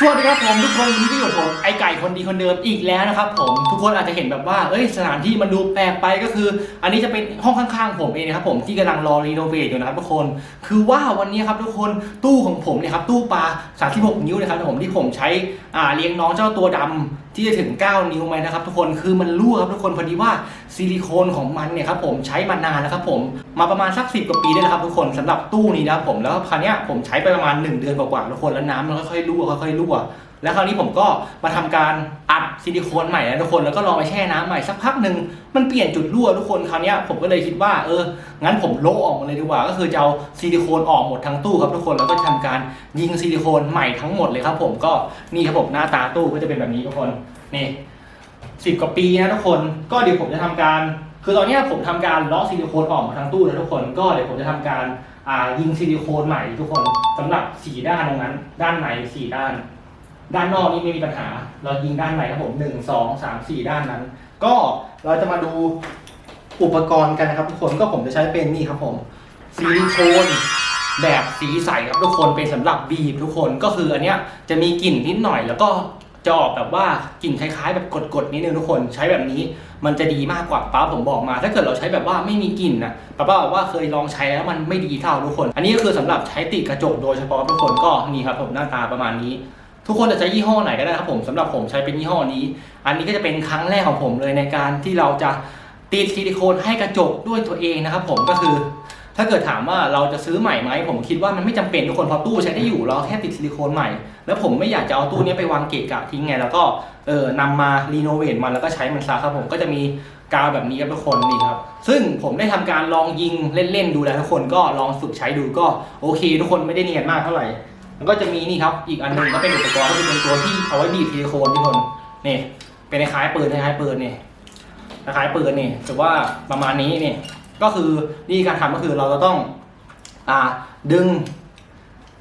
สวัสดีครับผมทุกคนวันนี้ก็อยู่กับผมไอไก่คนดีคนเดิมอีกแล้วนะครับผมทุกคนอาจจะเห็นแบบว่าเอ้ยสถานที่มันดูแปลกไปก็คือ อันนี้จะเป็นห้องข้างๆผมเองนะครับผมที่กำลังรอรีโนเวทอยู่นะครับทุกคน คือว่าวันนี้ครับทุกคนตู้ของผมเนี่ยครับตู้ปลา36นิ้วนะครับผมที่ผมใช้อ่าเลี้ยงน้องเจ้าตัวดำ ที่จะถึง 9 นิ้วไหมนะครับทุกคนคือมันรั่วครับทุกคนพอดีว่าซิลิโคนของมันเนี่ยครับผมใช้มานานแล้วครับผมมาประมาณสัก 10 กว่าปีได้แล้วครับทุกคนสำหรับตู้นี้นะครับผมแล้วคราวนี้ผมใช้ไปประมาณ 1 เดือนกว่าๆทุกคนแล้วน้ำมันค่อยๆรั่วค่อยๆรั่ว แล้วคราวนี้ผมก็มาทำการอัดซิลิโคนใหม่นะทุกคนแล้วก็ลองไปแช่น้ำใหม่สักพักหนึ่งมันเปลี่ยนจุดรั่วทุกคนคราวนี้ผมก็เลยคิดว่าเอองั้นผมโลออกมดเลยดีกว่า ก็คือจะเอาซิลิโคนออกหมดทั้งตู้ครับทุกคนแล้วก็ทำการยิงซิลิโคนใหม่ทั้งหมดเลยครับผมก็นี่ครับผมหน้าตาตู้ก็จะเป็นแบบนี้ทุกคนนี่สิบกว่าปีนะทุกคนก็เดี๋ยวผมจะทำการ คือตอนนี้ผมทำการเลาะซิลิโคนออกหมาทั้งตู้นะทุกคนก็เดี๋ยวผมจะทำการยิงซิลิโคนใหม่ทุกคนสำหรับสี่ด้านตรงนั้น ด้านในสีด้าน ด้านนอกนี่ไม่มีปัญหา เรายิงด้านในครับผมหนึ่งสองสามสี่ด้านนั้น ก็เราจะมาดูอุปกรณ์กันนะครับทุกคนก็ผมจะใช้เป็นนี่ครับผมซิลิโคนแบบสีใสครับทุกคนเป็นสำหรับบีบทุกคนก็คืออันเนี้ยจะมีกลิ่นนิดหน่อย แล้วก็จะออกแบบว่ากลิ่นคล้ายๆ แบบกดๆนิดนึงทุกคนใช้แบบนี้มันจะดีมากกว่าป้าผมบอกมา ถ้าเกิดเราใช้แบบว่าไม่มีกลิ่นนะป้าบอกว่าเคยลองใช้แล้วมันไม่ดีเท่าทุกคน อันนี้ก็คือสำหรับใช้ติดกระจกโดยเฉพาะทุกคนก็นี่ครับผมหน้าตาประมาณนี้ ทุกคนจะใช้ยี่ห้อไหนก็ได้ครับผมสำหรับผมใช้เป็นยี่ห้อนี้ อันนี้ก็จะเป็นครั้งแรกของผมเลยในการที่เราจะติดซิลิโคนให้กระจกด้วยตัวเองนะครับผมก็คือ ถ้าเกิดถามว่าเราจะซื้อใหม่ไหมผมคิดว่ามันไม่จำเป็นทุกคนเพราะตู้ใช้ได้อยู่เราแค่ติดซิลิโคนใหม่ แล้วผมไม่อยากจะเอาตู้นี้ไปวางเกะกะทิ้งไงแล้วก็เออนำมารีโนเวทมันแล้วก็ใช้มันซะครับผมก็จะมีกาวแบบนี้ครับทุกคนนี่ครับ ซึ่งผมได้ทำการลองยิงเล่นๆดูแล้วทุกคนก็ลองฝึกใช้ดูก็โอเค ทุกคนไม่ได้เนียนมากเท่าไหร่ แล้วก็จะมีนี่ครับอีกอันหนึงก็เป็นอุปกรณ์ก็คือเป็นตัวที่เอาไว้บีบซิลิโคนทุกคนนี่เป็นคล้ายๆปืนคล้ายๆปืนนี่คล้ายๆปืนนี่แต่ว่าประมาณนี้นี่ก็คือวิธีการทำก็คือเราจะต้องอ่าดึง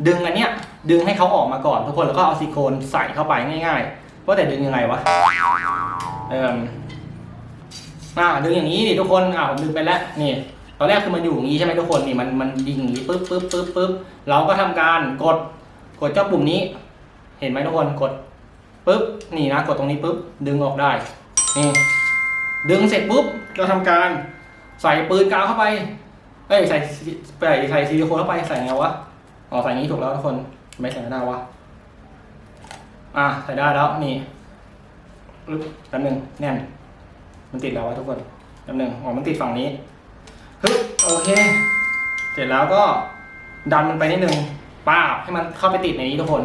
ดึงอันเนี้ยดึงให้เขาออกมาก่อนทุกคนแล้วก็เอาซิลิโคนใส่เข้าไปง่ายๆว่าแต่ดึงยังไงวะเอ่มอ่าดึงอย่างนี้ดิทุกคนอ่าผมดึงไปแล้วนี่ตอนแรกคือมันอยู่อย่างนี้ใช่ไหมทุกคนนี่มันมันยิงอย่างนี้ปึ๊บปึ๊บปึ๊บปึ๊บเราก็ทำการกด กดเจ้าปุ่มนี้ เห็นไหมทุกคนกดปุ๊บนี่นะกดตรงนี้ปุ๊บดึงออกได้นี่ดึงเสร็จปุ๊บเราทำการใส่ปืนกาวเข้าไปเอ้ยใส่ใส่ใส่ซิลิโคนเข้าไปใส่ไงวะอ๋อใส่นี้ถูกแล้วทุกคนไม่ใส่ไม่ได้วะอะใส่ได้แล้วนี่ปึ๊บแป๊บนึงแน่น มันติดแล้ววะทุกคนแป๊บนึงอ๋อมันติดฝั่งนี้ฮึโอเค เสร็จแล้วก็ดันมันไปนิดนึง ป้าบให้มันเข้าไปติดในนี้ทุกคน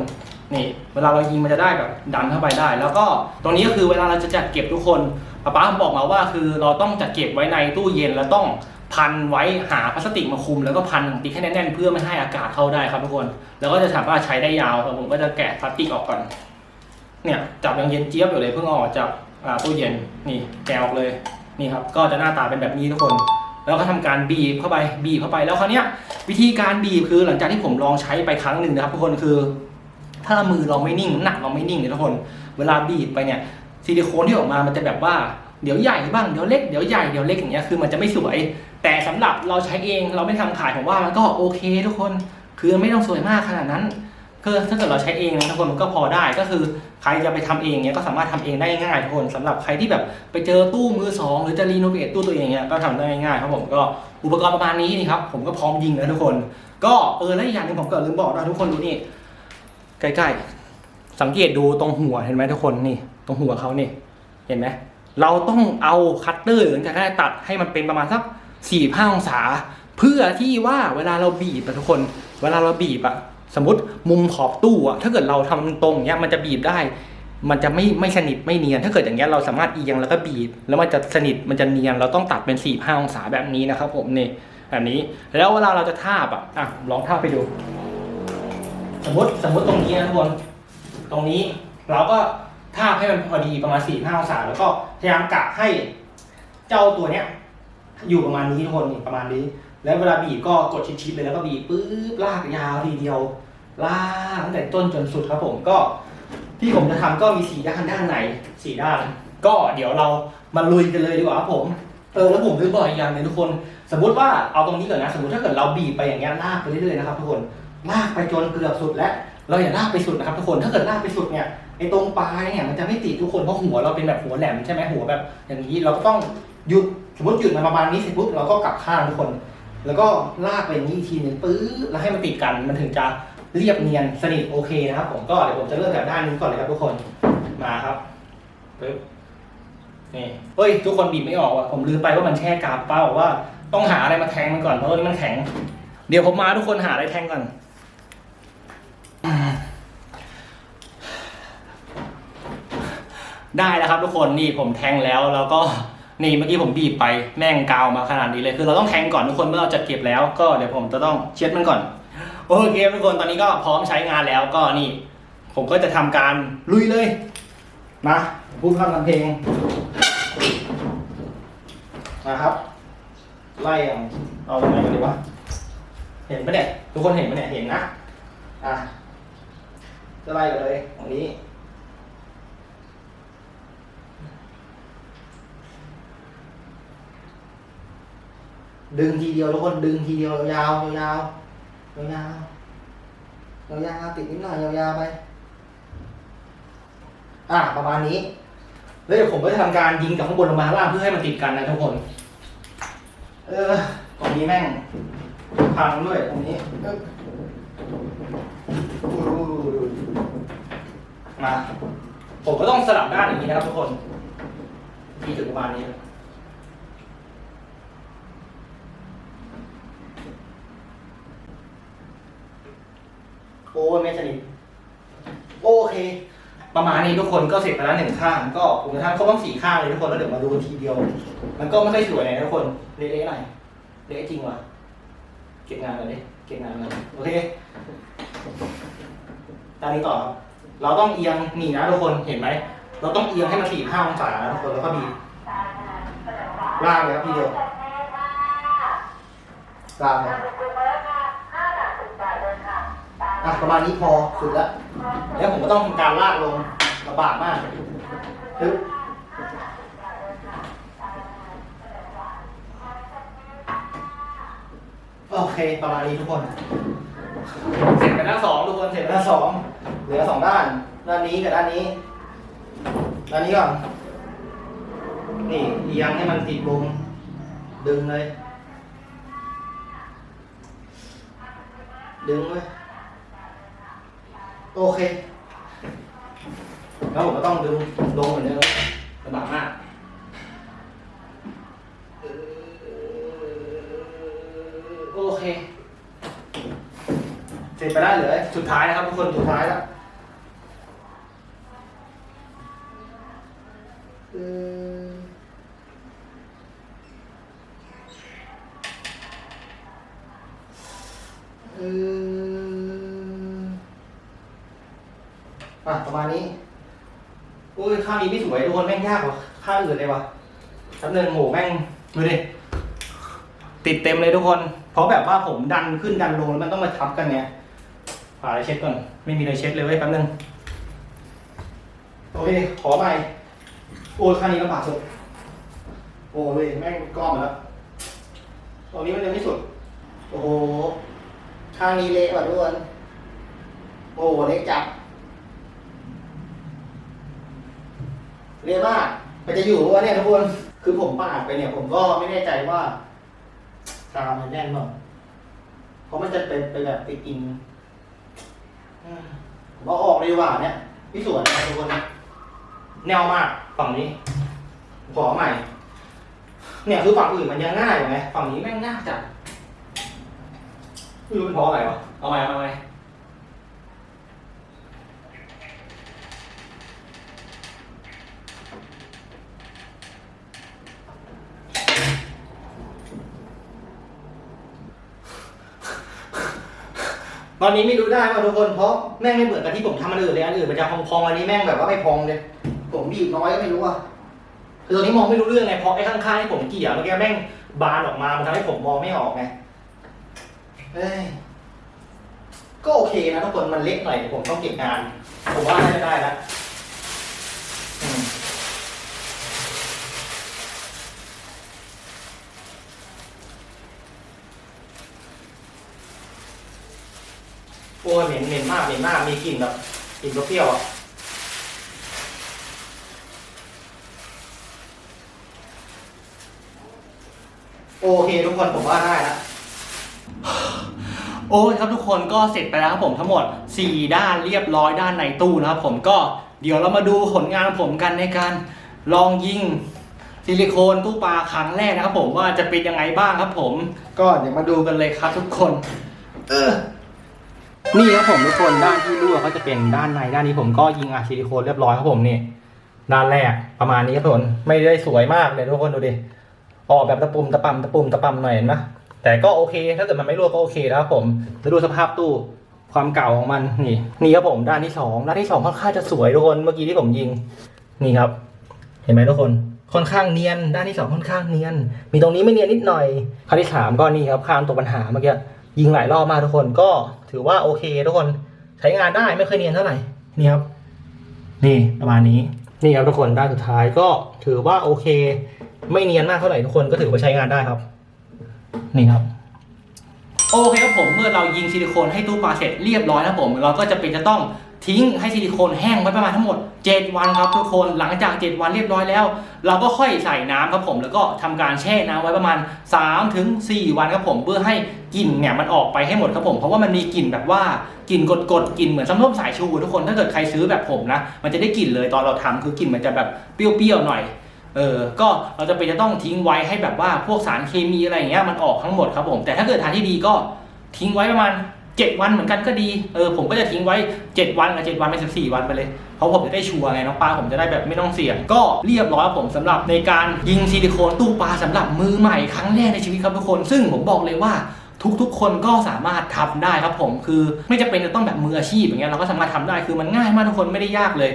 นี่เวลาเรายิงมันจะได้แบบดันเข้าไปได้ แล้วก็ตรงนี้ก็คือเวลาเราจะจัดเก็บทุกคนป้าป้าบอกมาว่าคือเราต้องจัดเก็บไว้ในตู้เย็นแล้วต้องพันไว้หาพลาสติกมาคุม แล้วก็พันติ๊กให้แน่นๆเพื่อไม่ให้อากาศเข้าได้ครับทุกคน แล้วก็จะสามารถใช้ได้ยาวแต่ผมก็จะแกะพลาสติกออกก่อนเนี่ยจับยังเย็นเจี๊ยบอยู่เลยเพิ่งออกจากตู้เย็นนี่แกะออกเลยนี่ครับก็จะหน้าตาเป็นแบบนี้ทุกคน แล้วก็ทำการบีบเข้าไปบีบเข้าไปแล้วคราวนี้ยวิธีการบีบคือหลังจากที่ผมลองใช้ไปครั้งหนึ่งนะครับทุกคนคือ ถ้ามือเราไม่นิ่งหนักเราไม่นิ่งเนี่ยทุกคน เวลาบีบไปเนี่ยซิลิโคนที่ออกมามันจะแบบว่าเดี๋ยวใหญ่บ้างเดี๋ยวเล็กเดี๋ยวใหญ่เดี๋ยวเล็กอย่างเงี้ยคือมันจะไม่สวย แต่สำหรับเราใช้เองเราไม่ทำขายผมว่ามันก็โอเค ทุกคน คือไม่ต้องสวยมากขนาดนั้น คือถ้าเกิดเราใช้เองนะทุกคนมันก็พอได้ก็คือใครจะไปทำเองเนี่ยก็สามารถทำเองได้ง่ายทุกคนสำหรับใครที่แบบไปเจอตู้มือสองหรือจะรีโนเวทตู้ตัวเองเนี่ยก็ทำได้ง่ายครับผมก็อุปกรณ์ประมาณนี้นี่ครับผมก็พร้อมยิงแล้วทุกคน ก็เออแล้วอีกอย่างหนึงผมก็ลืมบอกนะทุกคนดูนี่ใกล้ๆสังเกตดูตรงหัวเห็นไหมทุกคนนี่ ตรงหัวเขานี่ เห็นไหมเราต้องเอาคัตเตอร์หรือจะได้ตัดให้มันเป็นประมาณสักสี่ห้าองศา เพื่อที่ว่าเวลาเราบีบอะทุกคน เวลาเราบีบอะ สมมติมุมขอบตู้อะถ้าเกิดเราทำตรงเนี้ยมันจะบีบได้ มันจะไม่ไม่สนิทไม่เนียน ถ้าเกิดอย่างเงี้ยเราสามารถเอียงแล้วก็บีบ แล้วมันจะสนิทมันจะเนียน เราต้องตัดเป็นสี่ห้าองศาแบบนี้นะครับผมนี่แบบนี้แล้วเวลาเราจะทาบอะอะลองทาบไปดู สมมติสมมติตรงนี้นะทุกคนตรงนี้เราก็ทาบให้มันพอดีประมาณสี่ห้าองศา แล้วก็พยายามกะให้เจ้าตัวเนี้ย อยู่ประมาณนี้ทุกคนนี่ประมาณนี้ แล้วเวลาบีบก็กดชิดๆเลยแล้วก็บีบปื๊บลากยาวทีเดียว ลากตั้งแต่ต้นจนสุดครับผมก็ที่ผมจะทำก็มีสี่ด้านด้านในสี่ด้าน ก็เดี๋ยวเรามาลุยกันเลยดีกว่าครับผมเออแล้วผมลืมบอกอีกอย่างนึงทุกคน สมมติว่าเอาตรงนี้ก่อนนะสมมติถ้าเกิดเราบีบไปอย่างเงี้ยลากไปเรื่อยๆนะครับทุกคนลากไปจนเกือบสุดแล้วเราอย่าลากไปสุดนะครับทุกคนถ้าเกิดลากไปสุดเนี่ยไอ้ตรงปลายเนี่ยมันจะไม่ติดทุกคนเพราะหัวเราเป็นแบบหัวแหลมใช่ไหมหัวแบบ อย่างนี้เราก็ต้องหยุดสมมติหยุดมาประมาณนี้เสร็จปุ๊บเราก็กลับข้างทุกคน แล้วก็ลากไปอย่างนี้อีกทีหนึ่งปื้อแล้วให้มันติดกันมันถึงจะ เรียบเนียนสนิทโอเคนะครับผมก็เดี๋ยวผมจะเริ่มจากด้านนี้ก่อนเลยครับทุกคนมาครับปึ๊บนี่เฮ้ย ทุกคนบีบไม่ออกว่ะผมลืมไปว่ามันแช่กาบเป้าว่าต้องหาอะไรมาแทงมันก่อนเพราะว่านี่มันแข็ง เดี๋ยวผมมาทุกคนหาอะไรแทงก่อนได้แล้วครับทุกคนนี่ผมแทงแล้วแล้วก็นี่เมื่อกี้ผมบีบไปแม่งกาวมาขนาดนี้เลยคือเราต้องแทงก่อนทุกคนเมื่อเราจัดเก็บแล้วก็เดี๋ยวผมจะต้องเช็ดมันก่อน โอเคทุกคนตอนนี้ก็พร้อมใช้งานแล้วก็นี่ ผมก็จะทำการลุยเลยนะพูดพร่ำทำเพลงนะครับ ไล่เอาเอาไงกันดีวะเห็นปะเนี่ยทุกคนเห็นปะเนี่ยเห็นนะอะจะไล่กันเลยตรงนี้ดึงทีเดียวทุกคนดึงทีเดียวยาวยาว ยาวๆยาวๆติดนิดหน่อยยาวๆไป อะประมาณนี้ แล้วเดี๋ยวผมก็จะทำการยิงจากข้างบนลงมาข้างล่างเพื่อให้มันติดกันนะทุกคน เออตรงนี้แม่งพังด้วยตรงนี้มา ผมก็ต้องสลับด้านอย่างนี้นะครับทุกคนที่ถึงประมาณนี้ อ้ยไม่สนิทโอเค ประมาณนี้ทุกคนก็เสร็จไปแล้วหนึ่งข้าง ก็ผมจะทำครบทั้งสี่ข้างเลยทุกคนแล้วเดี๋ยวมาดูกันทีเดียว มันก็ไม่ค่อยสวยเลยนะทุกคนเละๆหน่อยเละจริงว่ะเก็บงานเลยดิเก็บงานเลยโอเคตอนนี้ต่อครับเราต้องเอียงหนีนะทุกคนเห็นไหมเราต้องเอียงให้มันสี่ห้าองศานะทุกคนแล้วก็บีบล่างเลยครับทีเดียวล่างเลย อะประมาณนี้พอสุดแล้วแล้วผมก็ต้องทำการลากลงลำบากมากปึ๊บโอเคประมาณนี้ทุกคน เสร็จไปด้านสองทุกคนเสร็จไปด้านสองเหลือสองด้าน ด้านนี้กับด้านนี้ ด้านนี้ก่อน นี่เอียงให้มันติดลงดึงเลย ดึงไว้ โอเค แล้วผมก็ต้องดึงลงเหมือนเดิมลำบากมากโอเค เสร็จไปได้เหลือสุดท้ายนะครับทุกคนสุดท้ายแล้วเอ่อเอ่อ อะประมาณนี้อุ้ยข้างนี้ไม่สวยทุก คนแม่งยากกว่าข้าอื่นเลยวะแป๊บนึงโหแม่งดูดิติดเต็มเลยทุกคน เพราะแบบว่าผมดันขึ้นดันลงแล้วมันต้องมาทับกันเนี่ยหาอะไรเช็ดก่อน ไม่มีอะไรเช็ดเลยเว้ยแป๊บนึงโอเคขอใหม่โอ้ยข้านี้ลำบากสุดโอ้ยแม่งก้อนหมดแล้วตรงนี้มันยังไม่สุด โอ้โหข้างนี้เละกว่าทุกคนโอ้โหเล็กจับ เรียกว่ามันจะอยู่ว่าเนี่ยทุกคนคือผมปาดไปเนี่ย ผมก็ไม่แน่ใจว่าตามันแน่นมั้งเพราะมันจะเป็นไปแบบไปกินมผมเอาออกเลยว่าเนี่ยพี่สวนทุกคนแนวมากฝั่งนี้ขอใหม่ เนี่ยคือฝั่งอื่นมันยังง่ายกว่าไงฝั่งนี้แม่งง่ายจัดไม่รู้เป็นเพราะอะไรวะเอาใหม่เอาใหม่ ตอนนี้ไม่รู้ได้ว่าทุกคนเพราะแม่งไม่เหมือนกับที่ผมทำมันอื่นเลยอันอื่นมันจะพองๆอันนี้แม่งแบบว่าไม่พองเลย ผมบีบน้อยก็ไม่รู้อะคือตอนนี้มองไม่รู้เรื่องไงเพราะไอ้ข้างๆที่ผมเกี่ยวเมื่อกี้แม่งบานออกมามันทำให้ผมมองไม่ออกไงเอ้ยก็โอเคนะทุกคนมันเล็กหน่อยผมต้องเก็บงาน ผมว่าน่าจะได้แล้วอืมโอ้ ยเหม็นเหม็นมากเหม็นมากมีกลิ่นแบบกลิ่นเปรี้ยวอะโอเคทุกคนผมว่าได้แล้วโอ้ยครับทุกคนก็เสร็จไปแล้วครับผมทั้งหมด 4 ด้านเรียบร้อยด้านในตู้นะครับผมก็เดี๋ยวเรามาดูผลงานของผมกันในการลองยิงซิลิโคนตู้ปลาครั้งแรกนะครับผมว่าจะเป็นยังไงบ้างครับผม ก็เดี๋ยวมาดูกันเลยครับทุกคน เออ นี่ครับผมทุกคนด้านที่รั่วก็จะเป็นด้านในด้านนี้ผมก็ยิงอะซิลิโคนเรียบร้อยครับผมนี่ด้านแรกประมาณนี้ครับทุกคนไม่ได้สวยมากเลยทุกคนดูดิออกแบบตะปุ่มตะปำตะปุ่มตะปำหน่อยนไหมแต่ก็โอเค ถ้าเกิดมันไม่รั่วก็โอเคแล้วครับผมแล้วดูสภาพตู้ความเก่าของมันนี่นี่ครับผมด้านที่สองด้านที่สองค่อนข้างจะสวยทุกคนเมื่อกี้ที่ผมยิงนี่ครับ เห็นไหมทุกคนค่อนข้างเนียน ด้านที่สองค่อนข้างเนียน มีตรงนี้ไม่เนียนนิดหน่อยข้อที่สามก็นี่ครับข้ามตัวปัญหาเมื่อกี้ยิงหลายรอบมากทุกคนก็ ถือว่าโอเคทุกคนใช้งานได้ไม่เคยเนียนเท่าไหร่นี่ครับ นี่ประมาณนี้นี่ครับทุกคนด้านสุดท้ายก็ถือว่าโอเค ไม่เนียนมากเท่าไหร่ทุกคนก็ถือว่าใช้งานได้ครับ นี่ครับโอเคครับผมเมื่อเรายิงซิลิโคนให้ตู้ปลาเสร็จเรียบร้อยแล้วผม เราก็จะเป็นจะต้อง ทิ้งให้ซิลิโคนแห้งไว้ประมาณทั้งหมด 7 วันครับทุกคนหลังจาก 7 วันเรียบร้อยแล้ว เราก็ค่อยใส่น้ำครับผม แล้วก็ทำการแช่น้ำไว้ประมาณ3ถึง4วันครับผม เพื่อให้กลิ่นเนี่ยมันออกไปให้หมดครับผม เพราะว่ามันมีกลิ่นแบบว่ากลิ่นกดๆกลิ่นเหมือนซ้ำร่มสายชูทุกคนถ้าเกิดใครซื้อแบบผมนะมันจะได้กลิ่นเลยตอนเราทำคือกลิ่นมันจะแบบเปรี้ยวๆหน่อยเออ ก็เราจะเป็นจะต้องทิ้งไว้ให้แบบว่าพวกสารเคมีอะไรอย่างเงี้ยมันออกทั้งหมดครับผม แต่ถ้าเกิดทางที่ดีก็ทิ้งไว้ประมาณ 7วันเหมือนกันก็ดีเออผมก็จะทิ้งไว้ 7 วันกับ7วันเป็น14วันไปเลยเพราะผมจะได้ชัวร์ไงน้องปลาผมจะได้แบบไม่ต้องเสี่ยง ก็เรียบร้อยครับผมสำหรับในการยิงซิลิโคนตู้ปลาสำหรับมือใหม่ครั้งแรกในชีวิตครับทุกคน ซึ่งผมบอกเลยว่าทุกๆ คนก็สามารถทำได้ครับผมคือไม่จะเป็นจะต้องแบบมืออาชีพอย่างเงี้ยเราก็สามารถทำได้คือมันง่ายมากทุกคนไม่ได้ยากเลย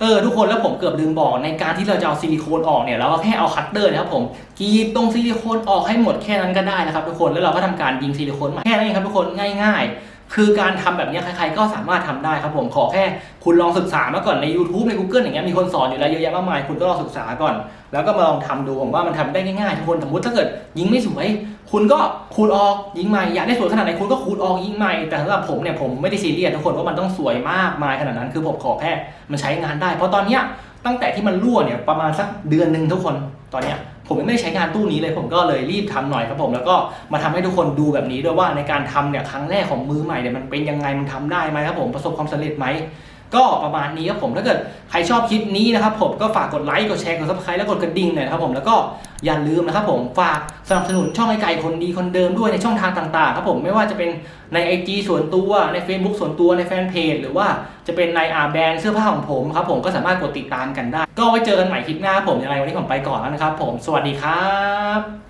เออทุกคนแล้วผมเกือบลืมบอกในการที่เราจะเอาซิลิโคนออกเนี่ยเราก็แค่เอาคัตเตอร์นะครับผมกรีดตรงซิลิโคนออกให้หมดแค่นั้นก็ได้นะครับทุกคนแล้วเราก็ทำการยิงซิลิโคนมาแค่นั้นเองครับทุกคนง่าย ๆ คือการทำแบบนี้ใครๆก็สามารถทำได้ครับผมขอแค่คุณลองศึกษามาก่อนใน YouTube ใน Google อย่างเงี้ยมีคนสอนอยู่แล้วเยอะแยะมากมายคุณก็ลองศึกษาก่อน แล้วก็มาลองทำดูผมว่ามันทำได้ง่ายๆทุกคนสมมติถ้าเกิดยิงไม่สวย คุณก็ขูดออกยิงใหม่อยากได้สวยขนาดไหนคุณก็ขูดออกยิงใหม่แต่สำหรับผมเนี่ยผมไม่ได้ซีเรียสทุกคนว่ามันต้องสวยมากมายขนาดนั้นคือผมขอแค่มันใช้งานได้ เพราะตอนเนี้ยตั้งแต่ที่มันรั่วเนี่ยประมาณสักเดือนหนึ่งทุกคนตอนเนี้ย ผมยังไม่ได้ใช้งานตู้นี้เลย ผมก็เลยรีบทำหน่อยครับผม แล้วก็มาทำให้ทุกคนดูแบบนี้ด้วยว่าในการทำเนี่ยครั้งแรกของมือใหม่เนี่ยมันเป็นยังไงมันทำได้ไหมครับผมประสบความสำเร็จไหม ก็ประมาณนี้ครับผมถ้าเกิดใครชอบคลิปนี้นะครับผมก็ฝากกดไลค์กดแชร์กดซับสไครต์แล้วกดกระดิ่งหน่อยนะครับผมแล้วก็อย่าลืมนะครับผมฝากสนับสนุนช่องไอ้ไก่คนดีคนเดิมด้วยในช่องทางต่างๆครับผมไม่ว่าจะเป็นใน IG ส่วนตัวใน Facebook ส่วนตัวในแฟนเพจหรือว่าจะเป็นในอาแบรนด์เสื้อผ้าของผมครับผมก็สามารถกดติดตามกันได้ ก็ไว้เจอกันใหม่คลิปหน้าผมยังไงวันนี้ผมไปก่อนแล้วนะครับผมสวัสดีครับ